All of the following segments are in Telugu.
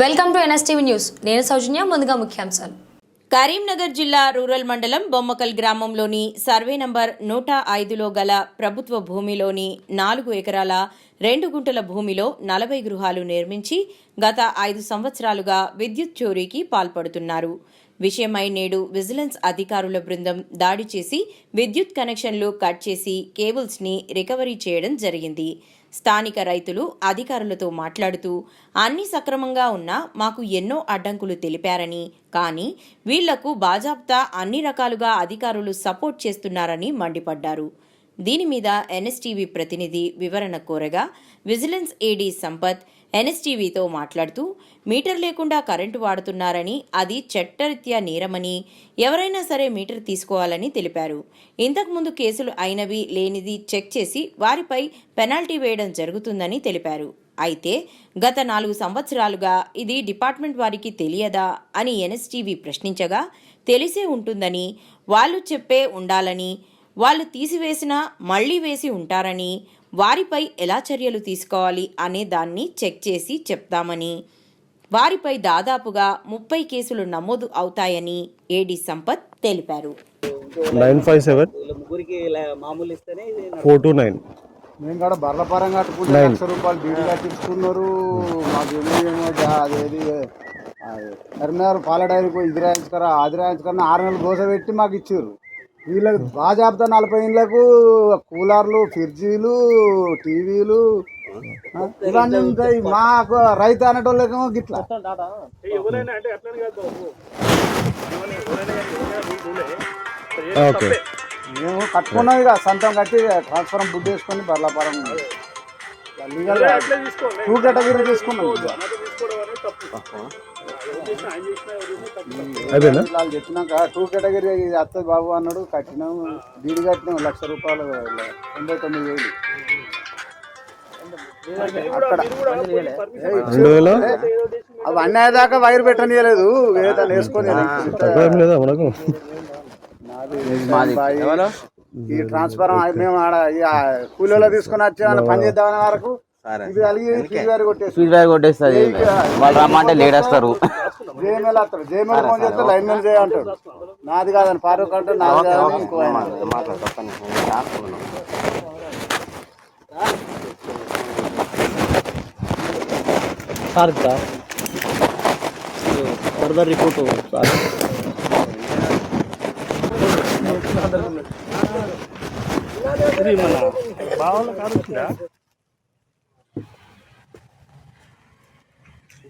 Welcome to NSTV news. నేను సౌజన్య ముందుగా ముఖ్యాంశాలు. కరీంనగర్ జిల్లా రూరల్ మండలం బొమ్మకల్ గ్రామంలోని సర్వే నంబర్ నూట ఐదులో గల ప్రభుత్వ భూమిలోని నాలుగు ఎకరాల రెండు గుంటల భూమిలో నలభై గృహాలు నిర్మించి గత ఐదు సంవత్సరాలుగా విద్యుత్ చోరీకి పాల్పడుతున్నారు. విషయమై నేడు విజిలెన్స్ అధికారుల బృందం దాడి చేసి విద్యుత్ కనెక్షన్లు కట్ చేసి కేబుల్స్ని రికవరీ చేయడం జరిగింది. స్థానిక రైతులు అధికారులతో మాట్లాడుతూ అన్ని సక్రమంగా ఉన్నా మాకు ఎన్నో అడ్డంకులు తెలిపారని కానీ వీళ్ళకు బాజాప్తా అన్ని రకాలుగా అధికారులు సపోర్ట్ చేస్తున్నారని మండిపడ్డారు. దీని మీద ఎన్ఎస్టీవీ ప్రతినిధి వివరణ కోరగా విజిలెన్స్ ఏడీ సంపత్ ఎన్ఎస్టీవీతో మాట్లాడుతూ మీటర్ లేకుండా కరెంటు వాడుతున్నారని అది చట్టరీత్యా నేరమని ఎవరైనా సరే మీటర్ తీసుకోవాలని తెలిపారు. ఇంతకుముందు కేసులు అయినవి లేనిది చెక్ చేసి వారిపై పెనాల్టీ వేయడం జరుగుతుందని తెలిపారు. అయితే గత నాలుగు సంవత్సరాలుగా ఇది డిపార్ట్మెంట్ వారికి తెలియదా అని ఎన్ఎస్టీవీ ప్రశ్నించగా తెలిసే ఉంటుందని వాళ్ళు చెప్పే ఉండాలని వాళ్ళు తీసివేసినా మళ్ళీ వేసి ఉంటారని వారిపై ఎలా చర్యలు తీసుకోవాలి అనే దాన్ని చెక్ చేసి చెప్తామని. వారిపై దాదాపుగా ముప్పై కేసులు నమోదు అవుతాయని ఏడీ సంపత్ తెలిపారు. నైన్ ఫైవ్ సెవెన్ వీళ్ళ ముగ్గురికి ఇలా మామూలు ఇస్తేనే ఇది ఫోర్ టూ నైన్ మేము కూడా బర్ల పరం కట్టుకుంటే Nine. లక్ష రూపాయలు బీడీ కట్టించుకున్నారు మాకు అదేది కరీంనగర్ పాల డైరీకి ఆరు నెలలు గోస పెట్టి మాకు ఇచ్చారు. వీళ్ళకి బాజాబ్తా నలభై ఇండ్లకు కూలర్లు ఫ్రిడ్జీలు టీవీలు ఇవన్నీ ఉంటాయి. మాకు రైతు అనేటోళ్ళకేమో గిట్లా. ఓకే. మేము కట్టుకున్నాం ఇక సొంతం కట్టి ట్రాన్స్ఫారం బుడ్ వేసుకొని బర్లాపురం. లీగల్ టూ కేటగిరీ తీసుకున్నాం వాళ్ళు చెప్పినాక టూ కేటగిరీ వస్తుంది బాబు అన్నాడు కట్టినాం బీడి కట్టినాం లక్ష రూపాయలు తొంభై తొమ్మిది వేలు. అక్కడ. రెండు వేల? అవి అన్నయ్యేదాకా వైర్ పెట్టనీయలేదు వేసుకొని మనకు. ఈ ట్రాన్స్ఫారం మేము ఆడ కూలీలో తీసుకొని వచ్చి పని చేద్దామనే వరకు ఇది కలిగి ఫీజు వారి కొట్టేసి స్పీడ్ బ్యాగ్ కొట్టేస్తుంది వాళ్ళు రమ్మంటే లేట్ వస్తారు. జేఎంఎల్ వస్తాడు జేఎంఎల్ ఫోన్ చేస్తే లైన్ చేయంటాడు నాది కాదని ఫారూక్ అంటే నాది కాదని ఇంకో ఆయన sir sir. Further report sir.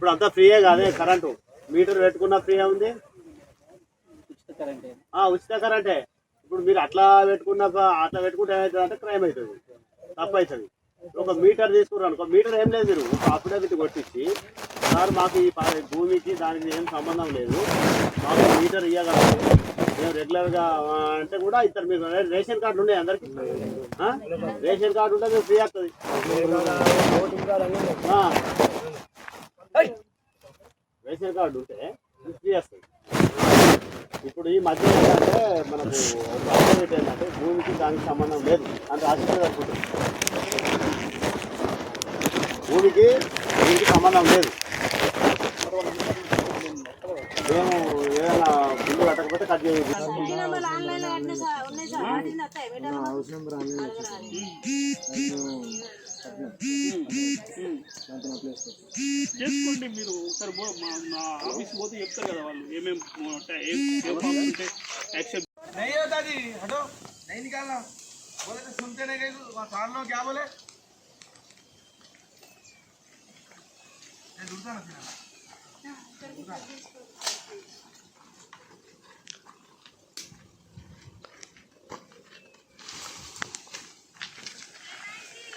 ఇప్పుడు అంతా ఫ్రీయే కాదే కరెంటు. మీటర్ పెట్టుకున్న ఫ్రీ ఉంది? ఉచిత కరెంటే. ఇప్పుడు మీరు అట్లా పెట్టుకున్న అట్లా పెట్టుకుంటే అంటే క్రైమ్ అవుతుంది. తప్పు అవుతుంది. ఒక మీటర్ తీసుకున్నారు అనుకో మీటర్ ఏం లేదు మీరు. ఒక అఫిడవిట్ కొట్టించి సార్ మాకు ఈ భూమికి దానికి ఏం సంబంధం లేదు. మాకు మీటర్ ఇవ్వగలరు మేము రెగ్యులర్గా అంటే కూడా ఇద్దరు మీకు రేషన్ కార్డు ఉన్నాయి అందరికి? రేషన్ కార్డు ఉంటే మీకు ఫ్రీ వస్తుంది. రేషన్ కార్డు ఉంటే ఫ్రీ వస్తుంది ఇప్పుడు ఈ మధ్య ఏంటంటే మనకు ఒక అప్డేట్ ఏంటంటే భూమికి దానికి సంబంధం లేదు అని రాజకీయ అనుకుంటుంది భూమికి దీనికి సంబంధం లేదు. మేము ఏదైనా బిల్లు కట్టకపోతే కట్ చేయాలి హౌస్ నెంబర్ చేసుకోండి మీరు ఒకసారి మా ఆఫీస్ పోతే చెప్తారు కదా వాళ్ళు ఏమేమి नहीं होता जी हटो नहीं निकालना बोले तो सुनते नहीं गई साल लो क्या बोले दूसरा ना फिर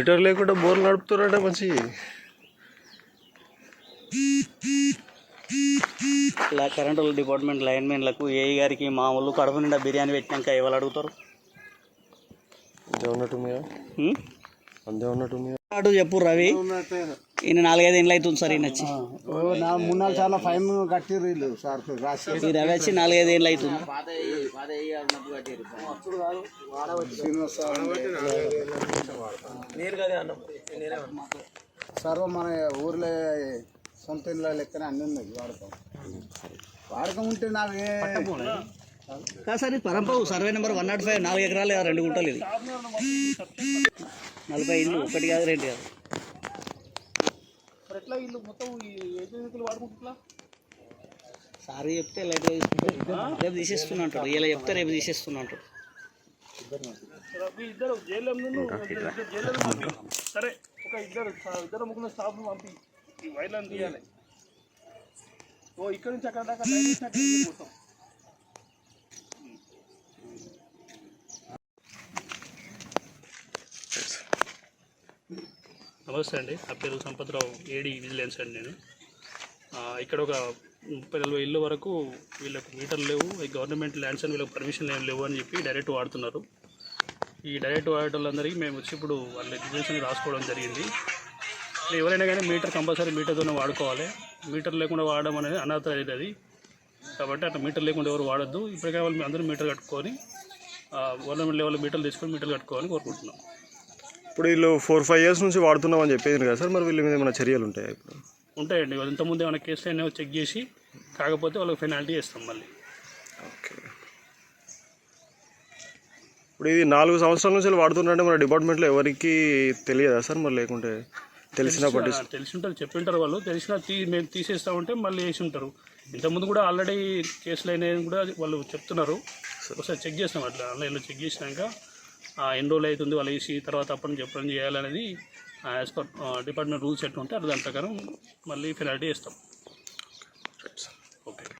మీటర్ లేకుండా బోర్లు నడుపుతారంటే మంచి? ఇలా కరెంటు డిపార్ట్మెంట్ లైన్మెన్లకు ఏఈ గారికి మామూలు కడుపు నిండా బిర్యానీ పెట్టినాక ఎవరు అడుగుతారు? అంతే ఉన్నట్టు? అంతే ఉన్నట్టు చెప్పు రవి. ఈయన నాలుగైదు ఏళ్ళు అవుతుంది సార్ ఈయన వచ్చి. ఓ నా మూడు నాలుగు సార్లు ఫైన్ వీళ్ళు సార్ ఈ రవి వచ్చి నాలుగైదు ఏళ్ళు అవుతుంది సర్వ మన ఊర్లో సొంత ఇళ్ళ లెక్కనే అన్ని ఉన్నాయి వాడకం. వాడకం ఉంటే నాకు కాదు సార్ ఇది పరంపవు survey number one nought five నాలుగు ఎకరాలు కాదు, రెండు గుంటలు ఇది. నలభై ఇల్లు ఒకటి కాదు రెండు కాదు. వీళ్ళు మొత్తం ఈ ఎదుగులు వాడుకుంటున్నా? సార్ చెప్తే లైట్ రేపు తీసేస్తున్నా అంటాడు ఇలా చెప్తే రేపు తీసేస్తున్నా అంటాడు మీ ఇద్దరు జైల్లో పంపి సరే ఒక ఇద్దరు ఇద్దరు ముగ్గురు స్టాఫ్ పంపి ఈ వైర్లను తీయాలి. ఓ ఇక్కడ నుంచి అక్కడ దాకా మొత్తం నమస్తే అండి. నా పేరు సంపత్రావు ఏడి విజిలెన్స్ అండి నేను. ఇక్కడ ఒక ముప్పై నలభై ఇల్లు వరకు వీళ్ళకు మీటర్లు లేవు ఈ గవర్నమెంట్ ల్యాండ్స్ అని వీళ్ళకి పర్మిషన్ ఏం లేవు అని చెప్పి డైరెక్ట్ వాడుతున్నారు. ఈ డైరెక్ట్ వాడేటోళ్ళందరికీ మేము వచ్చి ఇప్పుడు వాళ్ళ ఎగ్జిబిషన్ రాసుకోవడం జరిగింది. ఎవరైనా కానీ మీటర్ కంపల్సరీ మీటర్తోనే వాడుకోవాలి. మీటర్ లేకుండా వాడడం అనేది అనాథ అది. కాబట్టి అట్లా మీటర్ లేకుండా ఎవరు వాడద్దు. ఇప్పటికే వాళ్ళు అందరూ మీటర్ కట్టుకొని గవర్నమెంట్ లెవెల్ మీటర్లు తీసుకొని మీటర్లు కట్టుకోవాలని కోరుకుంటున్నాం. ఇప్పుడు వీళ్ళు ఫోర్ ఫైవ్ ఇయర్స్ నుంచి వాడుతున్నాం అని చెప్పేది కదా సార్ మరి వీళ్ళ మీద ఏమైనా చర్యలు ఉంటాయా ఇప్పుడు? ఉంటాయండి. వాళ్ళు ఇంతకుముందు ఏమైనా కేసులు అయినా చెక్ చేసి కాకపోతే వాళ్ళకి పెనాల్టీ ఇస్తాం మళ్ళీ. ఓకే. ఇప్పుడు ఇది నాలుగు సంవత్సరాల నుంచి వీళ్ళు వాడుతున్నారంటే మన డిపార్ట్మెంట్లో ఎవరికి తెలియదా సార్? మరి లేకుంటే తెలిసిన తెలిసి ఉంటారు చెప్పి ఉంటారు వాళ్ళు. తెలిసిన తీ మేము తీసేస్తా ఉంటే మళ్ళీ వేసి ఉంటారు ఇంతకుముందు కూడా ఆల్రెడీ కేసులు అయినాయని కూడా వాళ్ళు చెప్తున్నారు. ఒకసారి చెక్ చేస్తాం అట్లా. ఆన్లైన్లో చెక్ చేసినాక ఎన్ని రోజులు అవుతుంది వాళ్ళు వేసి తర్వాత అప్పటి నుంచి ఎప్పటి నుంచి చేయాలనేది యాజ్ పర్ డిపార్ట్మెంట్ రూల్స్ ఎట్లా ఉంటే అది దాని ప్రకారం మళ్ళీ పెనాల్టీ ఇస్తాం